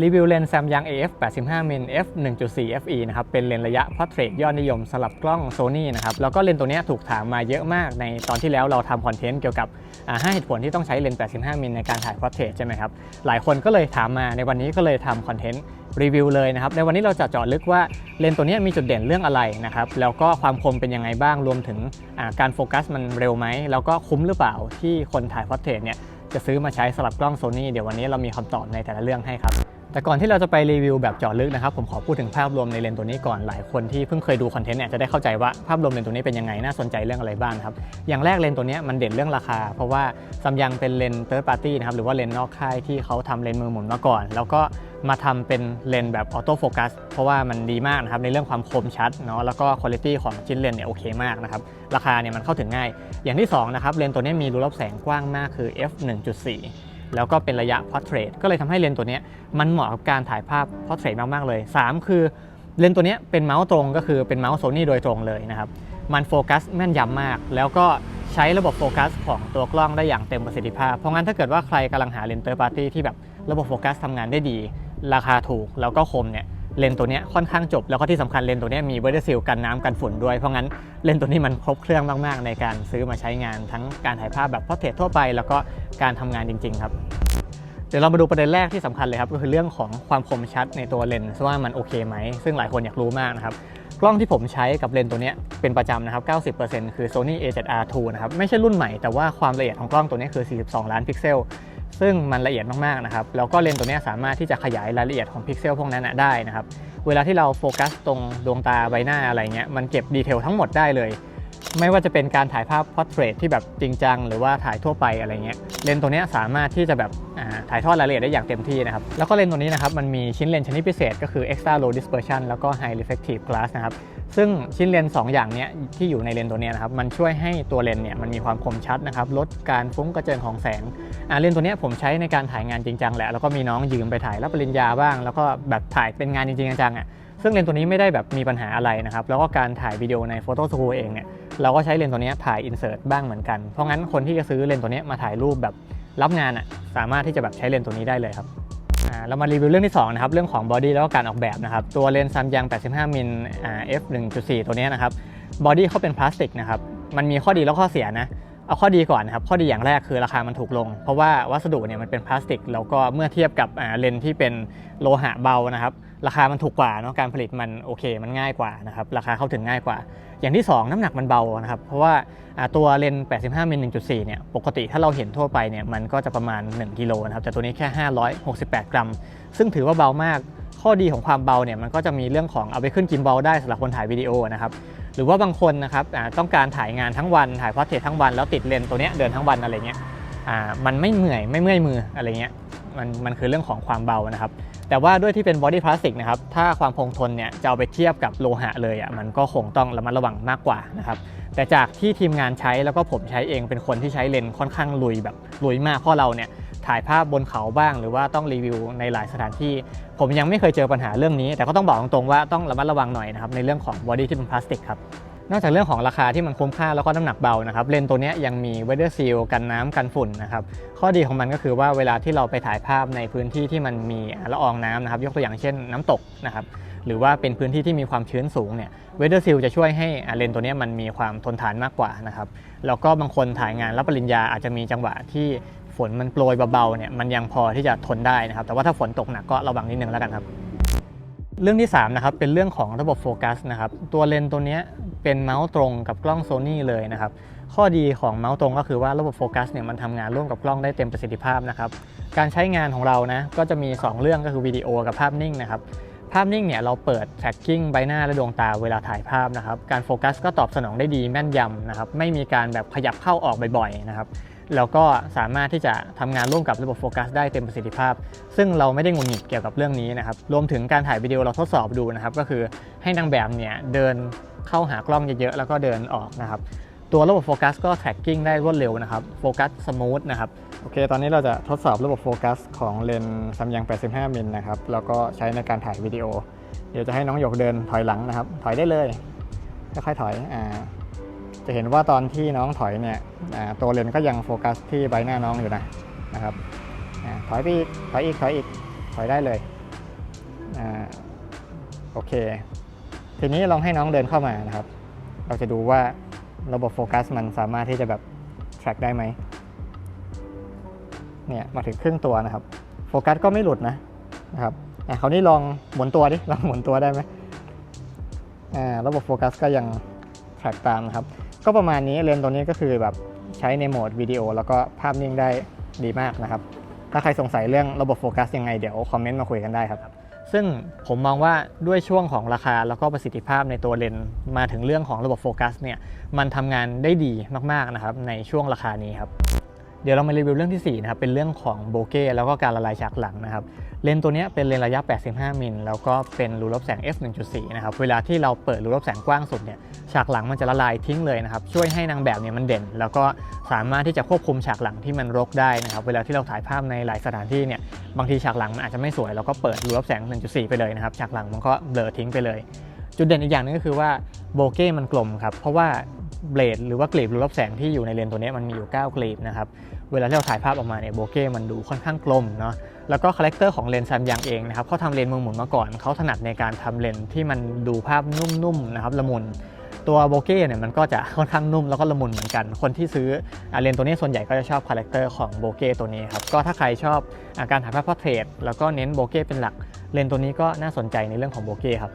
รีวิวเลนส์ Samyang AF 85มิล f 1.4 fe นะครับ เป็นเลนส์ระยะ portrait ยอดนิยมสำหรับกล้อง Sony นะครับ แล้วก็เลนส์ตัวนี้ถูกถามมาเยอะมากในตอนที่แล้วเราทำคอนเทนต์เกี่ยวกับอ่า5เหตุผลที่ต้องใช้เลนส์85มิลในการถ่าย portrait ใช่ไหมครับ หลายคนก็เลยถามมาในวันนี้ก็เลยทำคอนเทนต์รีวิวเลยนะครับ ในวันนี้เราจะเจาะลึกว่าเลนส์ตัวนี้มีจุดเด่นเรื่องอะไรนะครับ แล้วก็ความคมเป็นยังไงบ้าง รวมถึงการโฟกัสมันเร็วไหม แล้วก็คุ้มหรือเปล่าที่คนถ่าย portrait เนี่ยจะซื้อมาใช้สำหรับกล้อง Sony เดี๋ยววันนี้เรามีคำตอบในแต่ละเรื่องให้ครับ แต่ก่อนที่เราจะไปรีวิวแบบเจาะลึกนะครับ ผมขอพูดถึงภาพรวมในเลนส์ตัวนี้ก่อนหลายคนที่เพิ่งเคยดูคอนเทนต์เนี่ยจะได้เข้าใจว่าภาพรวมเลนส์ตัวนี้เป็นยังไงน่าสนใจเรื่องอะไรบ้างครับอย่างแรกเลนส์ตัวนี้มันเด่นเรื่องราคา เพราะว่าซัมยังเป็นเลนส์ third party นะครับหรือว่าเลนส์นอกค่ายที่เขาทำเลนส์มือหมุนมาก่อน แล้วก็มาทำเป็นเลนส์แบบออโต้โฟกัสเพราะว่ามันดีมากนะครับในเรื่องความคมชัดเนาะแล้วก็คุณภาพของชิ้นเลนส์เนี่ยโอเคมากนะครับราคาเนี่ยมันเข้าถึงง่าย อย่างที่สองนะครับเลนส์ตัวนี้มีรูรับแสงกว้างมากคือ f 1.4 แล้วก็เป็นระยะ portrait ก็เลยทำให้เลนส์ตัวนี้มันเหมาะกับการถ่ายภาพ portrait มากๆเลย 3 คือเลนส์ตัวนี้เป็นเมาส์ตรงก็คือเป็นเมาส์โซนี่โดยตรงเลยนะครับ มันโฟกัสแม่นยำมาก แล้วก็ใช้ระบบโฟกัสของตัวกล้องได้อย่างเต็มประสิทธิภาพ เพราะงั้นถ้าเกิดว่าใครกำลังหาเลนส์เตอร์ปาร์ตี้ที่แบบระบบโฟกัสทำงานได้ดี ราคาถูกแล้วก็คมเนี่ย เลนตัวนี้ค่อนข้างจบ แล้วก็ที่สำคัญเลนตัวนี้มีเวอร์ซิลกันน้ำกันฝุ่นด้วย เพราะงั้นเลนตัวนี้มันครบเครื่องมาก ๆ ในการซื้อมาใช้งานทั้งการถ่ายภาพแบบพอร์เทรตทั่วไป แล้วก็การทำงานจริง ๆ ครับเดี๋ยวเรามาดูประเด็นแรกที่สำคัญเลยครับก็คือเรื่องของความคมชัดในตัวเลนส์ว่ามันโอเคไหม ซึ่งหลายคนอยากรู้มากนะครับกล้องที่ผมใช้กับเลนส์ตัวนี้เป็นประจำนะครับ 90%คือ Sony A7R2 นะครับไม่ใช่รุ่นใหม่แต่ว่าความละเอียดของกล้องตัวนี้คือ 42 ล้านพิกเซล ซึ่งมันละเอียดมากๆนะครับแล้วก็เลนส์ตัวนี้สามารถที่จะขยายรายละเอียดของพิกเซลพวกนั้นได้นะครับเวลาที่เราโฟกัสตรงดวงตาใบหน้าอะไรเงี้ยมันเก็บดีเทลทั้งหมดได้เลย ไม่ว่าจะเป็นการถ่ายภาพพอร์เทรตที่แบบจริงจัง หรือว่าถ่ายทั่วไปอะไรเงี้ยเลนส์ตัวนี้สามารถที่จะแบบถ่ายทอดรายละเอียดได้อย่างเต็มที่นะครับแล้วก็เลนส์ตัวนี้นะครับมันมีชิ้นเลนส์ชนิดพิเศษก็คือ extra low dispersion แล้วก็ high reflective glass นะครับซึ่งชิ้นเลนส์สองอย่างนี้ที่อยู่ในเลนส์ตัวนี้นะครับมันช่วยให้ตัวเลนส์เนี่ยมันมีความคมชัดนะครับลดการฟุ้งกระเจิงของแสงเลนส์ตัวนี้ผมใช้ในการถ่ายงานจริงจังแหละแล้วก็มีน้องยืมไปถ่ายรับปริญญาบ้าง แล้วก็แบบถ่ายเป็นงานจริงๆจังๆอะ ซึ่งเลนส์ตัวนี้ไม่ได้แบบมีปัญหาอะไรนะครับ แล้วก็การถ่ายวิดีโอใน Photo Studio เองเนี่ย เราก็ใช้เลนส์ตัวนี้ถ่ายอินเสิร์ตบ้างเหมือนกัน เพราะงั้นคนที่จะซื้อเลนส์ตัวนี้มาถ่ายรูปแบบรับงานอะ สามารถที่จะแบบใช้เลนส์ตัวนี้ได้เลยครับอ่าเรามารีวิวเรื่องที่2นะครับ เรื่องของบอดี้แล้วก็การออกแบบนะครับ ตัวเลนส์ซัมยัง85มิลอ่า f 1.4 ตัวนี้นะครับ บอดี้เขาเป็นพลาสติกนะครับ มันมีข้อดีแล้วข้อเสียนะ เอาข้อดีก่อนนะครับข้อดีอย่างแรกคือราคามันถูกลง เพราะว่าวัสดุเนี่ยมันเป็นพลาสติก แล้วก็เมื่อเทียบกับเลนที่เป็นโลหะเบานะครับราคามันถูกกว่าเนาะการผลิตมันโอเคมันง่ายกว่านะครับราคาเข้าถึงง่ายกว่า อย่างที่ 2 น้ำหนักมันเบานะครับเพราะว่าตัวเลน 85มิล1.4 เนี่ยปกติถ้าเราเห็นทั่วไปเนี่ยมันก็จะประมาณ 1กิโลนะครับแต่ตัวนี้แค่ 568 กรัม ซึ่งถือว่าเบามากข้อดีของความเบาเนี่ยมันก็จะมีเรื่องของเอาไปขึ้นกิมบอลได้สำหรับคนถ่ายวิดีโอนะครับ หรือว่าบางคนนะครับต้องการถ่ายงานทั้งวันถ่ายพอร์เทรตทั้งวันแล้วติดเลนส์ตัวเนี้ยเดินทั้งวันอะไรเงี้ยมันไม่เหนื่อยไม่เมื่อยมืออะไรเงี้ยมันมันคือเรื่องของความเบานะครับ แต่ว่าด้วยที่เป็นบอดี้พลาสติกนะครับ ถ้าความคงทนเนี่ยจะเอาไปเทียบกับโลหะเลยอะมันก็คงต้องระมัดระวังมากกว่านะครับ แต่จากที่ทีมงานใช้แล้วก็ผมใช้เองเป็นคนที่ใช้เลนส์ค่อนข้างลุยแบบลุยมากเพราะเราเนี่ย ถ่ายภาพบนเขาบ้าง หรือว่าต้องรีวิวในหลายสถานที่ ผมยังไม่เคยเจอปัญหาเรื่องนี้ แต่ก็ต้องบอกตรงๆว่าต้องระมัดระวังหน่อยนะครับในเรื่องของบอดี้ที่เป็นพลาสติกครับนอกจากเรื่องของราคาที่มันคุ้มค่าแล้วก็น้ำหนักเบานะครับเลนส์ตัวนี้ยังมีเวเดอร์ซีลกันน้ำกันฝุ่นนะครับข้อดีของมันก็คือว่าเวลาที่เราไปถ่ายภาพในพื้นที่ที่มันมีละอองน้ำนะครับยกตัวอย่างเช่นน้ำตกนะครับหรือว่าเป็นพื้นที่ที่มีความชื้นสูงเนี่ยเวเดอร์ซีลจะช่วยให้เลนส์ตัวนี้มันมีความทนทานมากกว่านะครับแล้วก็บางคนถ่ายงานรับปริญญาอาจจะมีจังหวะที่ ฝนมันโปรยเบาๆเนี่ยมันยังพอที่จะทนได้นะครับ แต่ว่าถ้าฝนตกหนักก็ระวังนิดนึงแล้วกันครับ เรื่องที่3นะครับเป็นเรื่องของระบบโฟกัสนะครับตัวเลนส์ตัวนี้เป็นเมาส์ตรงกับกล้อง Sony เลยนะครับข้อดีของเมาส์ตรงก็คือว่าระบบโฟกัสเนี่ยมันทำงานร่วมกับกล้องได้เต็มประสิทธิภาพนะครับการใช้งานของเรานะก็จะมี 2 เรื่องก็คือวิดีโอกับภาพนิ่งนะครับภาพนิ่งเนี่ยเราเปิด tracking ใบหน้าและดวงตาเวลาถ่ายภาพนะครับ การโฟกัสก็ตอบสนองได้ดีแม่นยำนะครับ ไม่มีการแบบขยับเข้าออกบ่อยๆนะครับ แล้วก็สามารถที่จะทำงานร่วมกับระบบโฟกัสได้เต็มประสิทธิภาพ ซึ่งเราไม่ได้งุนหงิดเกี่ยวกับเรื่องนี้นะครับ รวมถึงการถ่ายวิดีโอเราทดสอบดูนะครับ ก็คือให้นางแบบเนี่ยเดินเข้าหากล้องเยอะๆ แล้วก็เดินออกนะครับ ตัวระบบโฟกัสก็ tracking ได้รวดเร็วนะครับโฟกัสสมูทนะครับ โอเค ตอนนี้เราจะทดสอบระบบโฟกัสของเลนส์ซัมยัง 85 มิลนะครับ แล้วก็ใช้ในการถ่ายวิดีโอ เดี๋ยวจะให้น้องหยกเดินถอยหลังนะครับ ถอยได้เลย ค่อยๆถอย อ่า จะเห็นว่าตอนที่น้องถอยเนี่ยตัวเลนก็ยังโฟกัสที่ใบหน้าน้องอยู่นะนะครับอถอยไปอีกถอยอีกถอยอีกถอยได้เลยอโอเค ทีนี้ลองให้น้องเดินเข้ามานะครับ เราจะดูว่าระบบโฟกัสมันสามารถที่จะแบบ track ได้ไหมเนี่ยมาถึงครึ่งตัวนะครับ โฟกัสก็ไม่หลุดนะนะครับอะคราวนี้ลองหมุนตัวดิลองหมุนตัวได้ไหมอ่าระบบโฟกัสก็ยัง track ตามนะครับ ก็ประมาณนี้เลนส์ตัวนี้ก็คือแบบใช้ในโหมดวิดีโอ แล้วก็ภาพนิ่งได้ดีมากนะครับ ถ้าใครสงสัยเรื่องระบบโฟกัสยังไงเดี๋ยวคอมเมนต์มาคุยกันได้ครับ ซึ่งผมมองว่าด้วยช่วงของราคาแล้วก็ประสิทธิภาพในตัวเลนส์มาถึงเรื่องของระบบโฟกัสเนี่ยมันทำงานได้ดีมากๆนะครับในช่วงราคานี้ครับ เดี๋ยวเรามารีวิวเรื่องที่ 4 นะครับ เป็นเรื่องของโบเก้แล้วก็การละลายฉากหลังนะครับ เลนส์ตัวนี้เป็นเลนส์ระยะ 85 มิล แล้วก็เป็นรูรับแสง f 1.4 นะครับ เวลาที่เราเปิดรูรับแสงกว้างสุดเนี่ย ฉากหลังมันจะละลายทิ้งเลยนะครับ ช่วยให้นางแบบเนี่ยมันเด่น แล้วก็สามารถที่จะควบคุมฉากหลังที่มันรกได้นะครับ เวลาที่เราถ่ายภาพในหลายสถานที่เนี่ย บางทีฉากหลังมันอาจจะไม่สวยเราก็เปิดรูรับแสง 1.4 ไปเลยนะครับ ฉากหลังมันก็เบลอทิ้งไปเลย จุดเด่นอีกอย่างหนึงก็คือว่าโบเก้มันกลมครับ เพราะว่า เบลดหรือว่ากลีบรูรับแสงที่อยู่ในเลนส์ตัวนี้มันมีอยู่9กลีบนะครับ เวลาที่เราถ่ายภาพออกมาเนี่ยโบเก้มันดูค่อนข้างกลมเนาะ แล้วก็คาแรคเตอร์ของเลนส์ซัมยังเองนะครับเขาทำเลนส์มือหมุนมาก่อน เขาถนัดในการทำเลนส์ที่มันดูภาพนุ่มๆนะครับละมุนตัวโบเก้เนี่ยมันก็จะค่อนข้างนุ่มแล้วก็ละมุนเหมือนกัน คนที่ซื้ออเลนส์ตัวนี้ส่วนใหญ่ก็จะชอบคาแรคเตอร์ของโบเก้ตัวนี้ครับ ก็ถ้าใครชอบอาการถ่ายภาพพอร์เทรตแล้วก็เน้นโบเก้เป็นหลักเลนส์ตัวนี้ก็น่าสนใจในเรื่องของโบเก้ครับ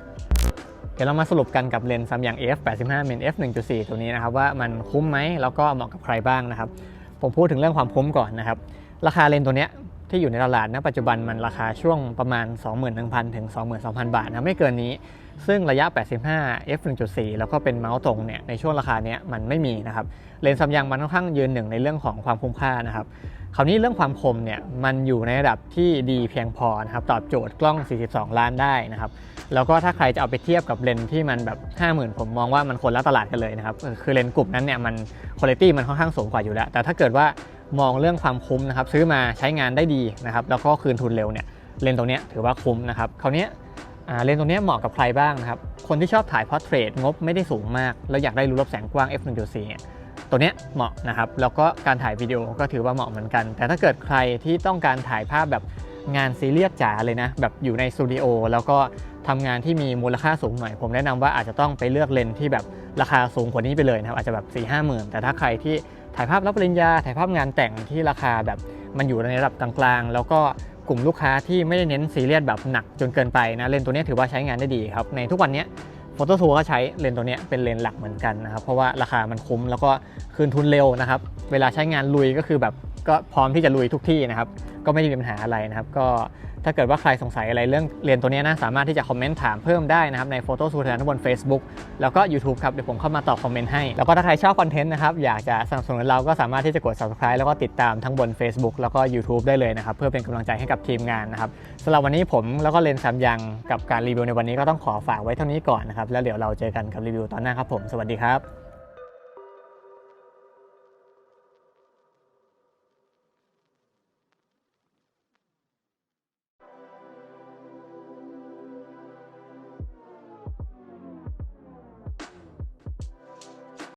เดี๋ยวเรามาสรุปกันกับเลนส์ซัมยัง f 85มิล f 1.4 ตัวนี้นะครับว่ามันคุ้มไหมแล้วก็เหมาะกับใครบ้างนะครับ ผมพูดถึงเรื่องความคุ้มก่อนนะครับ ราคาเลนส์ตัวเนี้ยที่อยู่ในตลาดณปัจจุบันมันราคาช่วงประมาณ 21,000 ถึง 22,000 บาทนะไม่เกินนี้ ซึ่งระยะ 85 f 1.4 แล้วก็เป็นเมาส์ตรงเนี่ยในช่วงราคาเนี้ยมันไม่มีนะครับเลนส์ซัมยังมันค่อนข้างยืนหนึ่งในเรื่องของความคุ้มค่านะครับ คราวนี้เรื่องความคมเนี่ยมันอยู่ในระดับที่ดีเพียงพอนะครับตอบโจทย์กล้อง 42 ล้านได้นะครับแล้วก็ถ้าใครจะเอาไปเทียบกับเลนที่มันแบบ 50,000 ผมมองว่ามันคนละตลาดกันเลยนะครับคือเลนกลุ่มนั้นเนี่ยมันคุณภาพมันค่อนข้างสูงกว่าอยู่แล้ว แต่ถ้าเกิดว่ามองเรื่องความคุ้มนะครับซื้อมาใช้งานได้ดีนะครับแล้วก็คืนทุนเร็วเนี่ยเลนตรงเนี้ยถือว่าคุ้มนะครับคราวนี้เลนตรงนี้เหมาะกับใครบ้างนะครับ คนที่ชอบถ่ายพอร์เทรตงบไม่ได้สูงมาก แล้วอยากได้รูรับแสงกว้าง f 1.4เนี่ย ตัวเนี้ยเหมาะนะครับ แล้วก็การถ่ายวิดีโอก็ถือว่าเหมาะเหมือนกัน แต่ถ้าเกิดใครที่ต้องการถ่ายภาพแบบงานซีเรียสจ๋าเลยนะ แบบอยู่ในสตูดิโอแล้วก็ทำงานที่มีมูลค่าสูงหน่อย ผมแนะนำว่าอาจจะต้องไปเลือกเลนที่แบบราคาสูงกว่านี้ไปเลยนะครับ อาจจะแบบ4ี่ห้าหมื่นแต่ถ้าใครที่ถ่ายภาพรับปริญญา ถ่ายภาพงานแต่งที่ราคาแบบมันอยู่ในระดับกลางๆ แล้วก็กลุ่มลูกค้าที่ไม่ได้เน้นซีเรียสแบบหนักจนเกินไปนะเลนตัวนี้ถือว่าใช้งานได้ดีครับ ในทุกวันนี้ โฟโต้ทูก็ใช้เลนส์ตัวนี้เป็นเลนส์หลักเหมือนกันนะครับ เพราะว่าราคามันคุ้มแล้วก็คืนทุนเร็วนะครับ เวลาใช้งานลุยก็คือแบบก็พร้อมที่จะลุยทุกที่นะครับ ก็ไม่ได้มีปัญหาอะไรนะครับ ก็ถ้าเกิดว่าใครสงสัยอะไรเรื่องเลนส์ตัวนี้นะสามารถที่จะคอมเมนต์ถามเพิ่มได้นะครับในโฟโต้ทูเทนบน Facebook แล้วก็ YouTube ครับเดี๋ยวผมเข้ามาตอบคอมเมนต์ให้ แล้วก็ถ้าใครชอบคอนเทนต์นะครับอยากจะสนับสนุนเราก็สามารถที่จะกด subscribe แล้วก็ติดตามทั้งบน Facebook แล้วก็ YouTube ได้เลยนะครับเพื่อเป็นกำลังใจให้กับทีมงานนะครับสำหรับวันนี้ผมแล้วก็เลนส์สามยังกับการรีวิวในวันนี้ก็ต้องขอฝากไว้เท่านี้ก่อนนะครับแล้วเดี๋ยวเราเจอกันกับรีวิวตอนหน้าครับผมสวัสดีครับ